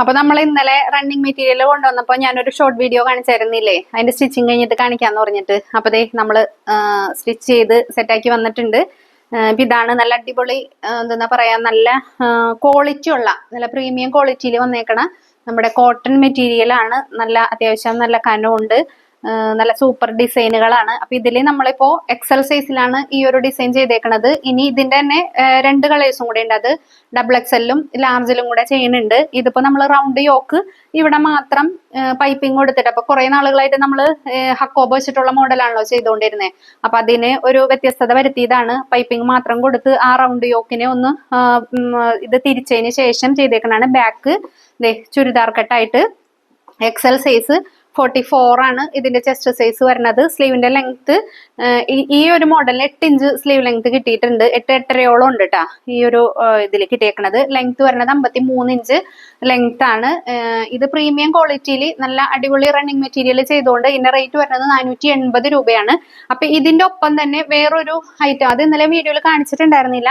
അപ്പൊ നമ്മൾ ഇന്നലെ റണ്ണിങ് മെറ്റീരിയൽ കൊണ്ടുവന്നപ്പോ ഞാനൊരു ഷോർട്ട് വീഡിയോ കാണിച്ചായിരുന്നില്ലേ? അതിന്റെ സ്റ്റിച്ചിങ് കഴിഞ്ഞിട്ട് കാണിക്കാന്ന് പറഞ്ഞിട്ട്. അപ്പൊ ദേ നമ്മൾ സ്റ്റിച്ച് ചെയ്ത് സെറ്റാക്കി വന്നിട്ടുണ്ട്. ഇതാണ് നല്ല അടിപൊളി എന്താ പറയാ നല്ല ക്വാളിറ്റി ഉള്ള നല്ല പ്രീമിയം ക്വാളിറ്റിയിൽ വന്നേക്കണ നമ്മുടെ കോട്ടൺ മെറ്റീരിയൽ ആണ്. നല്ല അത്യാവശ്യം നല്ല കനമുണ്ട്. നല്ല സൂപ്പർ ഡിസൈനുകളാണ്. അപ്പൊ ഇതിൽ നമ്മളിപ്പോ എക്സൽ സൈസിലാണ് ഈ ഒരു ഡിസൈൻ ചെയ്തേക്കുന്നത് ഇനി ഇതിന്റെ തന്നെ രണ്ട് കളേഴ്സും കൂടെ ഉണ്ട് അത് ഡബിൾ എക്സലിലും ലാർജിലും കൂടെ ചെയ്യുന്നുണ്ട്. ഇതിപ്പോ നമ്മൾ റൗണ്ട് യോക്ക് ഇവിടെ മാത്രം പൈപ്പിംഗ് കൊടുത്തിട്ട്. അപ്പൊ കുറെ നാളുകളായിട്ട് നമ്മൾ ഹക്കോബ് വെച്ചിട്ടുള്ള മോഡലാണല്ലോ ചെയ്തുകൊണ്ടിരുന്നത് അപ്പൊ അതിന് ഒരു വ്യത്യസ്തത വരുത്തിയതാണ്. പൈപ്പിംഗ് മാത്രം കൊടുത്ത് ആ റൗണ്ട് യോക്കിനെ ഒന്ന് ഇത് തിരിച്ചതിന് ശേഷം ചെയ്തേക്കണാണ് ബാക്ക് ചുരിദാർ കട്ടായിട്ട് എക്സൽ സൈസ് ഫോർട്ടി ഫോർ ആണ് ഇതിന്റെ ചെസ്റ്റ് സൈസ് വരുന്നത്. സ്ലീവിന്റെ ലെങ്ത് ഈ ഒരു മോഡലിന് എട്ട് ഇഞ്ച് സ്ലീവ് ലെങ്ത് കിട്ടിയിട്ടുണ്ട്. എട്ട് എട്ടരയോളം ഉണ്ട് കേട്ടാ ഈ ഒരു ഇതിൽ കിട്ടിയേക്കുന്നത് ലെങ്ത് വരുന്നത് അമ്പത്തി മൂന്ന് ഇഞ്ച് ലെങ്ത് ആണ് ഇത് പ്രീമിയം ക്വാളിറ്റിയിൽ നല്ല അടിപൊളി റണ്ണിങ് മെറ്റീരിയൽ ചെയ്തുകൊണ്ട് ഇതിന്റെ റേറ്റ് വരുന്നത് നാനൂറ്റി എൺപത് രൂപയാണ്. അപ്പൊ ഇതിന്റെ ഒപ്പം തന്നെ വേറൊരു ഐറ്റം അത് ഇന്നലെ വീഡിയോയിൽ കാണിച്ചിട്ടുണ്ടായിരുന്നില്ല.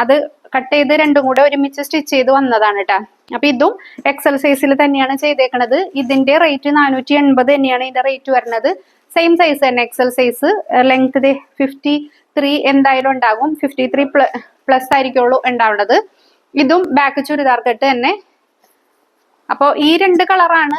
അത് കട്ട് ചെയ്ത് രണ്ടും കൂടെ ഒരുമിച്ച് സ്റ്റിച്ച് ചെയ്ത് വന്നതാണ് കേട്ടോ അപ്പൊ ഇതും എക്സൽ സൈസിൽ തന്നെയാണ് ചെയ്തേക്കണത്. ഇതിന്റെ റേറ്റ് നാനൂറ്റി എൺപത് തന്നെയാണ് ഇതിന്റെ റേറ്റ് വരുന്നത് സെയിം സൈസ് തന്നെ XL size length fifty three എന്തായാലും ഉണ്ടാകും. ഫിഫ്റ്റി ത്രീ പ്ലസ് ആയിരിക്കുള്ളൂ ഉണ്ടാവുന്നത് ഇതും ബാക്ക് ചുരിദാർ കെട്ട് തന്നെ അപ്പോൾ ഈ രണ്ട് കളറാണ്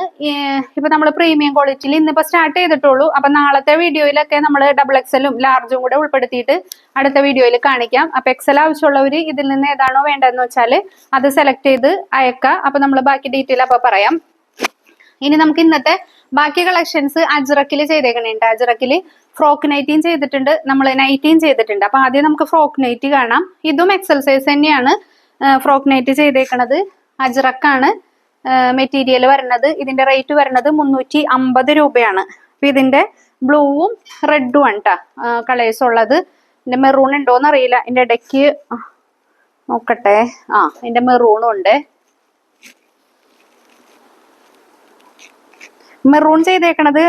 ഇപ്പൊ നമ്മൾ പ്രീമിയം ക്വാളിറ്റിയിൽ ഇന്നിപ്പോ സ്റ്റാർട്ട് ചെയ്തിട്ടുള്ളൂ. അപ്പൊ നാളത്തെ വീഡിയോയിലൊക്കെ നമ്മൾ ഡബിൾ എക്സലും ലാർജും കൂടെ ഉൾപ്പെടുത്തിയിട്ട് അടുത്ത വീഡിയോയിൽ കാണിക്കാം. അപ്പൊ എക്സൽ ആവശ്യമുള്ളവർ ഇതിൽ നിന്ന് ഏതാണോ വേണ്ടതെന്ന് വെച്ചാൽ അത് സെലക്ട് ചെയ്ത് അയക്കുക അപ്പൊ നമ്മൾ ബാക്കി ഡീറ്റെയിൽ അപ്പൊ പറയാം. ഇനി നമുക്ക് ഇന്നത്തെ ബാക്കി കളക്ഷൻസ് അജ്രക്കിൽ ചെയ്തേക്കണുണ്ട് അജ്രക്കിൽ ഫ്രോക്ക് നൈറ്റിയും ചെയ്തിട്ടുണ്ട്. നമ്മൾ നൈറ്റിയും ചെയ്തിട്ടുണ്ട്. അപ്പൊ ആദ്യം നമുക്ക് ഫ്രോക്ക് നൈറ്റ് കാണാം. ഇതും എക്സൽ സൈസ് തന്നെയാണ് ഫ്രോക്ക് നൈറ്റ് ചെയ്തേക്കണത്. അജ്രക്കാണ് മെറ്റീരിയൽ വരുന്നത് ഇതിന്റെ റേറ്റ് വരുന്നത് മുന്നൂറ്റി അമ്പത് രൂപയാണ്. അപ്പൊ ഇതിന്റെ ബ്ലൂവും റെഡും ആണ് കേട്ടോ കളേഴ്സ് ഉള്ളത്. ഇതിന്റെ മെറൂൺ ഉണ്ടോന്ന് അറിയില്ല ഇതിന്റെ ഇടയ്ക്ക് നോക്കട്ടെ. ആ ഇതിന്റെ മെറൂണും ഉണ്ട്. മെറൂൺ ചെയ്തേക്കണത്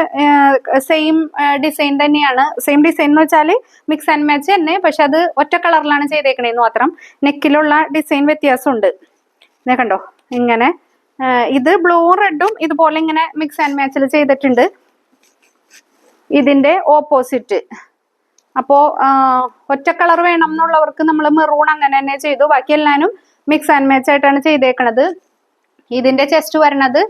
സെയിം ഡിസൈൻ തന്നെയാണ്. സെയിം ഡിസൈൻ എന്ന് വെച്ചാൽ മിക്സ് ആൻഡ് മാച്ച് തന്നെ. പക്ഷെ അത് ഒറ്റ കളറിലാണ് ചെയ്തേക്കണേന്ന് മാത്രം. നെക്കിലുള്ള ഡിസൈൻ വ്യത്യാസമുണ്ട്. കണ്ടോ? ഇങ്ങനെ ഇത് ബ്ലൂ റെഡും ഇതുപോലെ ഇങ്ങനെ മിക്സ് ആൻഡ് മാച്ചിൽ ചെയ്തിട്ടുണ്ട്. ഇതിന്റെ ഓപ്പോസിറ്റ് അപ്പോ ഒറ്റ കളർ വേണം എന്നുള്ളവർക്ക് നമ്മൾ മെറൂൺ അങ്ങനെ തന്നെ ചെയ്തു. ബാക്കി എല്ലാനും മിക്സ് ആൻഡ് മാച്ച് ആയിട്ടാണ് ചെയ്തേക്കണത്. ഇതിന്റെ ചെസ്റ്റ് വരണത്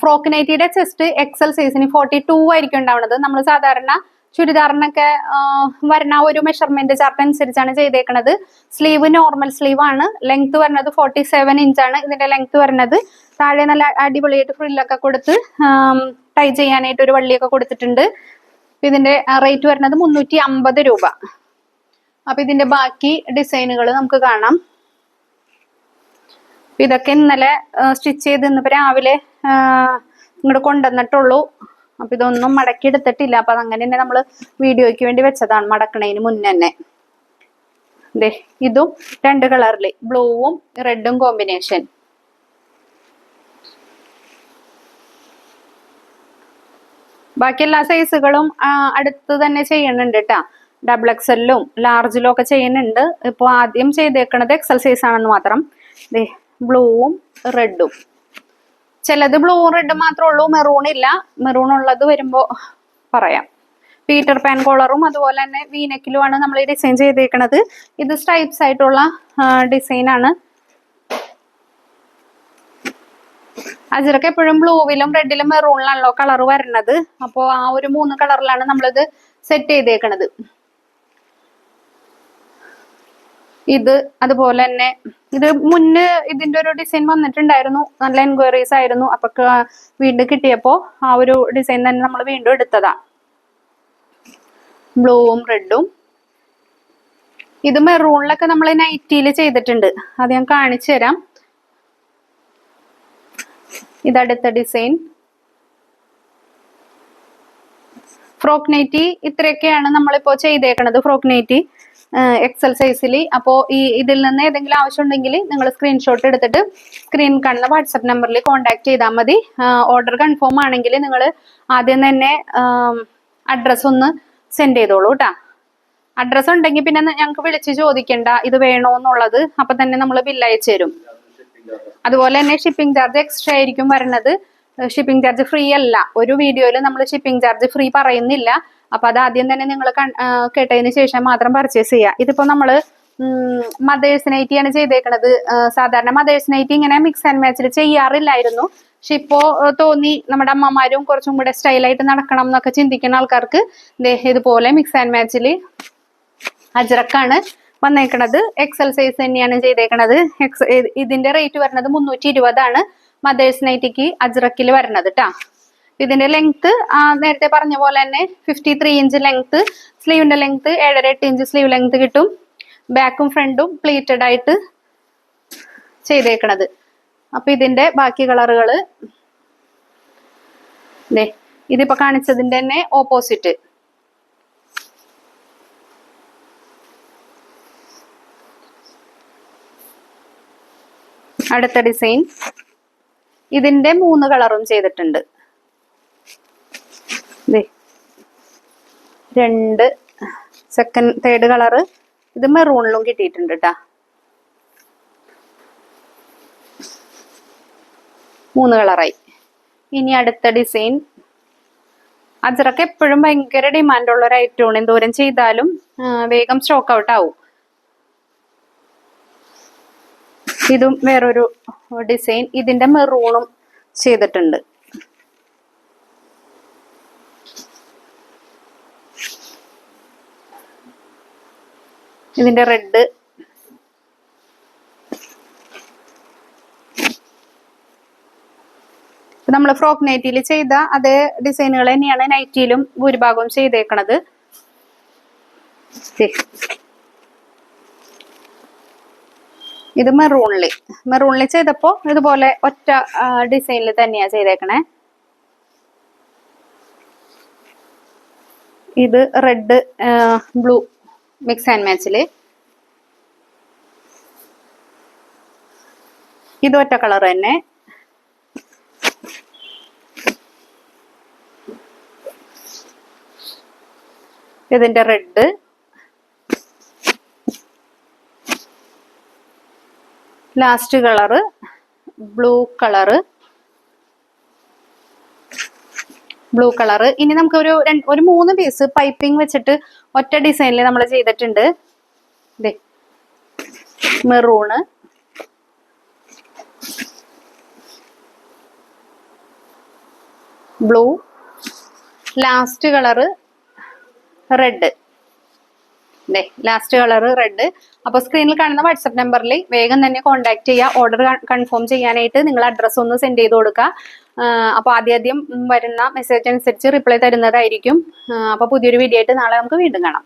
ഫ്രോക്ക് നൈറ്റിയുടെ ചെസ്റ്റ് എക്സൽ സൈസിന് ഫോർട്ടി ടു ആയിരിക്കും ഉണ്ടാവുന്നത് നമ്മൾ സാധാരണ ചുരിദാറിനൊക്കെ വരുന്ന ഒരു മെഷർമെന്റ് ചാർട്ട് അനുസരിച്ചാണ് ചെയ്തേക്കുന്നത് സ്ലീവ് നോർമൽ സ്ലീവ് ആണ്. ലെങ്ത് വരുന്നത് ഫോർട്ടി സെവൻ ഇഞ്ചാണ് ഇതിന്റെ ലെങ്ത് വരുന്നത് താഴെ നല്ല അടിപൊളിയായിട്ട് ഫ്രില്ലൊക്കെ കൊടുത്ത് ടൈ ചെയ്യാനായിട്ട് ഒരു വള്ളിയൊക്കെ കൊടുത്തിട്ടുണ്ട്. ഇതിന്റെ റേറ്റ് വരുന്നത് മുന്നൂറ്റി അമ്പത് രൂപ. അപ്പൊ ഇതിന്റെ ബാക്കി ഡിസൈനുകൾ നമുക്ക് കാണാം. ഇതൊക്കെ ഇന്നലെ സ്റ്റിച്ച് ചെയ്ത് ഇന്നിപ്പോ രാവിലെ ഇങ്ങോട്ട് കൊണ്ടുവന്നിട്ടുള്ളൂ. അപ്പൊ ഇതൊന്നും മടക്കി എടുത്തിട്ടില്ല. അപ്പൊ അതങ്ങനെ തന്നെ നമ്മൾ വീഡിയോയ്ക്ക് വേണ്ടി വെച്ചതാണ് മടക്കണതിന് മുന്നേ ദേ ഇതും രണ്ട് കളറിൽ ബ്ലൂവും റെഡും കോമ്പിനേഷൻ. ബാക്കി എല്ലാ സൈസുകളും അടുത്ത് തന്നെ ചെയ്യുന്നുണ്ട് കേട്ടാ ഡബിൾ എക്സലിലും ലാർജിലും ഒക്കെ ചെയ്യുന്നുണ്ട്. ഇപ്പൊ ആദ്യം ചെയ്തേക്കണത് എക്സൽ സൈസ് ആണെന്ന് മാത്രം ബ്ലൂവും റെഡും. ചിലത് ബ്ലൂ റെഡ് മാത്രമേ ഉള്ളൂ മെറൂൺ ഇല്ല. മെറൂൺ ഉള്ളത് വരുമ്പോൾ പറയാം. പീറ്റർ പാൻ കോളറും അതുപോലെ തന്നെ വീനക്കിലുമാണ് നമ്മൾ ഈ ഡിസൈൻ ചെയ്തേക്കുന്നത് ഇത് സ്ട്രൈപ്സ് ആയിട്ടുള്ള ഡിസൈൻ ആണ്. അജിറക്ക് എപ്പോഴും ബ്ലൂവിലും റെഡിലും മെറൂണിലാണല്ലോ കളർ വരുന്നത്. അപ്പോൾ ആ ഒരു മൂന്ന് കളറിലാണ് നമ്മളിത് സെറ്റ് ചെയ്തേക്കണത്. ഇത് അതുപോലെ തന്നെ ഇത് മുന്നേ ഇതിന്റെ ഒരു ഡിസൈൻ വന്നിട്ടുണ്ടായിരുന്നു. നല്ല എൻക്വയറീസ് ആയിരുന്നു. അപ്പൊ വീണ്ടും കിട്ടിയപ്പോ ആ ഒരു ഡിസൈൻ തന്നെ നമ്മൾ വീണ്ടും എടുത്തതാ. ബ്ലൂവും റെഡും ഇത് മെറൂണിലൊക്കെ നമ്മൾ നൈറ്റിയിൽ ചെയ്തിട്ടുണ്ട്. അത് ഞാൻ കാണിച്ചു തരാം. ഇതടുത്ത ഡിസൈൻ ഫ്രോക്ക് നൈറ്റി ഇത്രയൊക്കെയാണ് നമ്മളിപ്പോ ചെയ്തേക്കണത് ഫ്രോക്ക് നൈറ്റി എക്സൽ സൈസിൽ അപ്പോൾ ഈ ഇതിൽ നിന്ന് ഏതെങ്കിലും ആവശ്യം ഉണ്ടെങ്കിൽ നിങ്ങൾ സ്ക്രീൻഷോട്ട് എടുത്തിട്ട് സ്ക്രീൻ കാണുന്ന വാട്സപ്പ് നമ്പറിൽ കോൺടാക്ട് ചെയ്താൽ മതി. ഓർഡർ കൺഫേം ആണെങ്കിൽ നിങ്ങൾ ആദ്യം തന്നെ അഡ്രസ്സ് ഒന്ന് സെൻഡ് ചെയ്തോളൂ കേട്ടാ അഡ്രസ്സ് ഉണ്ടെങ്കിൽ പിന്നെ ഞങ്ങൾക്ക് വിളിച്ച് ചോദിക്കണ്ട ഇത് വേണോ എന്നുള്ളത് അപ്പൊ തന്നെ നമ്മൾ ബില്ല് അയച്ചു തരും. അതുപോലെ തന്നെ ഷിപ്പിംഗ് ചാർജ് എക്സ്ട്രാ ആയിരിക്കും വരുന്നത് ഷിപ്പിംഗ് ചാർജ് ഫ്രീ അല്ല. ഒരു വീഡിയോയിൽ നമ്മൾ ഷിപ്പിംഗ് ചാർജ് ഫ്രീ പറയുന്നില്ല. അപ്പൊ അത് ആദ്യം തന്നെ നിങ്ങൾ കേട്ടതിന് ശേഷം മാത്രം പർച്ചേസ് ചെയ്യുക ഇതിപ്പോ നമ്മൾ മദേഴ്സ് നൈറ്റി ചെയ്തേക്കണത്. ചെയ്തേക്കുന്നത് സാധാരണ മദേഴ്സ് നൈറ്റി ഇങ്ങനെ മിക്സ് ആൻഡ് മാച്ചിൽ ചെയ്യാറില്ലായിരുന്നു. പക്ഷെ ഇപ്പോ തോന്നി നമ്മുടെ അമ്മമാരും കുറച്ചും കൂടെ സ്റ്റൈലായിട്ട് നടക്കണം എന്നൊക്കെ ചിന്തിക്കുന്ന ആൾക്കാർക്ക് ഇതുപോലെ മിക്സ് ആൻഡ് മാച്ചിൽ അജ്രക്കാണ് വന്നേക്കണത്. എക്സൽ സൈസ് തന്നെയാണ് ചെയ്തേക്കണത്. എക്സ് ഇതിന്റെ റേറ്റ് വരുന്നത് മുന്നൂറ്റി ഇരുപതാണ്. മദേഴ്സ് നൈറ്റിക്ക് അജ്രക്കിൽ വരണത് ട്ടാ. ഇതിന്റെ ലെങ്ത് നേരത്തെ പറഞ്ഞ പോലെ തന്നെ ഫിഫ്റ്റി ത്രീ ഇഞ്ച് ലെങ്ത് സ്ലീവിന്റെ ലെങ്ത് ഏഴര എട്ട് ഇഞ്ച് സ്ലീവ് ലെങ്ത് കിട്ടും. ബാക്കും ഫ്രണ്ടും പ്ലീറ്റഡ് ആയിട്ട് ചെയ്തേക്കണത്. അപ്പൊ ഇതിന്റെ ബാക്കി കളറുകൾ ഇതിപ്പോ കാണിച്ചതിന്റെ തന്നെ ഓപ്പോസിറ്റ് അടുത്ത ഡിസൈൻ ഇതിന്റെ മൂന്ന് കളറും ചെയ്തിട്ടുണ്ട്. രണ്ട് സെക്കൻഡ് തേർഡ് കളറ്. ഇത് മെറൂണിലും കിട്ടിയിട്ടുണ്ട് കേട്ടാ മൂന്ന് കളറായി. ഇനി അടുത്ത ഡിസൈൻ അജറക്ക് എപ്പോഴും ഭയങ്കര ഡിമാൻഡുള്ള ഒരു ഐറ്റമാണ് എന്തോരം ചെയ്താലും വേഗം സ്റ്റോക്ക് ഔട്ട് ആവും. ഇതും വേറൊരു ഡിസൈൻ ഇതിന്റെ മെറൂണും ചെയ്തിട്ടുണ്ട്. ഇതിന്റെ റെഡ് നമ്മൾ ഫ്രോക്ക് നൈറ്റിയിൽ ചെയ്ത അതേ ഡിസൈനുകൾ തന്നെയാണ് നൈറ്റിയിലും ഭൂരിഭാഗവും ചെയ്തേക്കണത് ദേ. ഇത് മെറൂണിൽ. മെറൂണിൽ ചെയ്തപ്പോ ഇതുപോലെ ഒറ്റ ഡിസൈനിൽ തന്നെയാ ചെയ്തേക്കണേ. ഇത് റെഡ് ബ്ലൂ മിക്സ് ആൻഡ് മാച്ചിൽ ഇത് ഒറ്റ കളർ തന്നെ. ഇതിന്റെ red last colour blue colour. Blue colour. ഇനി നമുക്ക് ഒരു ഒരു മൂന്ന് പീസ് പൈപ്പിംഗ് വെച്ചിട്ട് ഒറ്റ ഡിസൈനിൽ നമ്മൾ ചെയ്തിട്ടുണ്ട്. ദേ maroon. Blue. Last colour red. ദേ ലാസ്റ്റ് കളർ റെഡ് അപ്പോൾ സ്ക്രീനിൽ കാണുന്ന വാട്സപ്പ് നമ്പറിൽ വേഗം തന്നെ കോൺടാക്ട് ചെയ്യുക ഓർഡർ കൺഫേം ചെയ്യാനായിട്ട് നിങ്ങൾ അഡ്രസ്സ് ഒന്ന് സെൻഡ് ചെയ്ത് കൊടുക്കുക അപ്പോൾ ആദ്യം വരുന്ന മെസ്സേജ് അനുസരിച്ച് റിപ്ലൈ തരുന്നതായിരിക്കും. അപ്പോൾ പുതിയൊരു വീഡിയോ ആയിട്ട് നാളെ നമുക്ക് വീണ്ടും കാണാം.